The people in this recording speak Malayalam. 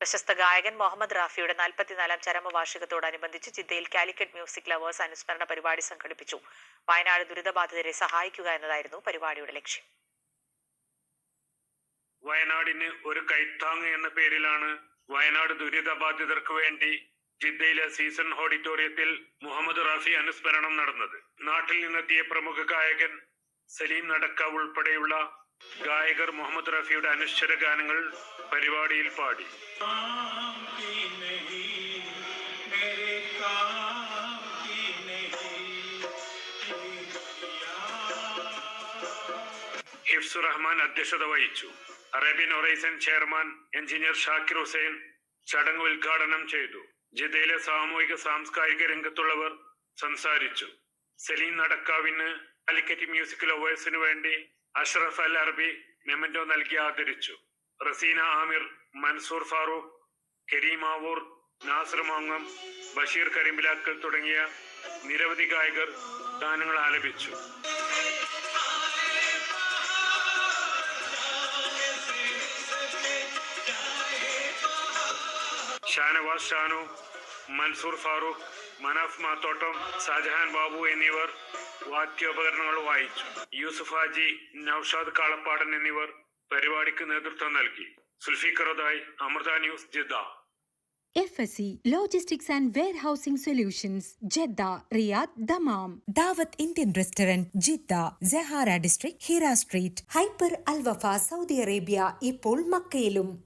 പ്രശസ്ത ഗായകൻ മുഹമ്മദ് റാഫിയുടെ നാൽപ്പത്തിനാലാം ചരമവാർഷികത്തോടനുബന്ധിച്ച് ജിദ്ദയിൽ കാലിക്കറ്റ് മ്യൂസിക് ലവേഴ്സ് അനുസ്മരണ പരിപാടി സംഘടിപ്പിച്ചു. വയനാട് ദുരിതബാധിതരെ സഹായിക്കുക എന്നതായിരുന്നു പരിപാടിയുടെ ലക്ഷ്യം. വയനാടിന് ഒരു കൈത്താങ് എന്ന പേരിലാണ് വയനാട് ദുരിതബാധിതർക്ക് വേണ്ടി ജിദ്ദയിലെ സീസൺ ഓഡിറ്റോറിയത്തിൽ മുഹമ്മദ് റാഫി അനുസ്മരണം നടന്നത്. നാട്ടിൽ നിന്നെത്തിയ പ്രമുഖ ഗായകൻ സലീം നടക്ക ഉൾപ്പെടെയുള്ള ഗായകർ മുഹമ്മദ് റഫിയുടെ അനുശ്ചര ഗാനങ്ങൾ പരിപാടിയിൽ പാടി. ഹിഫ്സു റഹ്മാൻ അധ്യക്ഷത വഹിച്ചു. Arabian horizon chairman engineer Shakir Hussain ചടങ്ങ് ഉദ്ഘാടനം ചെയ്തു. ജിദ്ദയിലെ സാമൂഹിക സാംസ്കാരിക രംഗത്തുള്ളവർ സംസാരിച്ചു. സെലീൻ നടക്കാവിന് അലിക്കറ്റ് മ്യൂസിക്കൽ ലവേഴ്സിനു വേണ്ടി അഷ്റഫ് അൽ അറബി മെമന്റോ നൽകി ആദരിച്ചു. റസീന ആമിർ മൻസൂർ ഫാറൂഖ് കരീമാവൂർ നാസർ മോങ്ങം ബഷീർ കരിമ്പിലാക്കൽ തുടങ്ങിയ നിരവധി ഗായകർ ഗാനങ്ങൾ ആലപിച്ചു. ഷാനവാസ് ഷാനു മൻസൂർ ഫാറൂഖ് മനാഫ് മാത്തോട്ടം ഷാജഹാൻ ബാബു എന്നിവർ വാദ്യോപകരണങ്ങൾ വായിച്ചു. യൂസുഫ് ഹാജി നൌഷാദ് കാളപ്പാടൻ എന്നിവർ പരിപാടിക്ക് നേതൃത്വം നൽകി. സുൽഫിക്കറുദായി Amrita news Jeddah. FAC logistics and Warehousing solutions Jeddah Riyadh Dammam. Dawat Indian restaurant Jeddah Jahara district Hira street hyper Al Wafa Saudi Arabia ഇപ്പോൾ മക്കയിലും.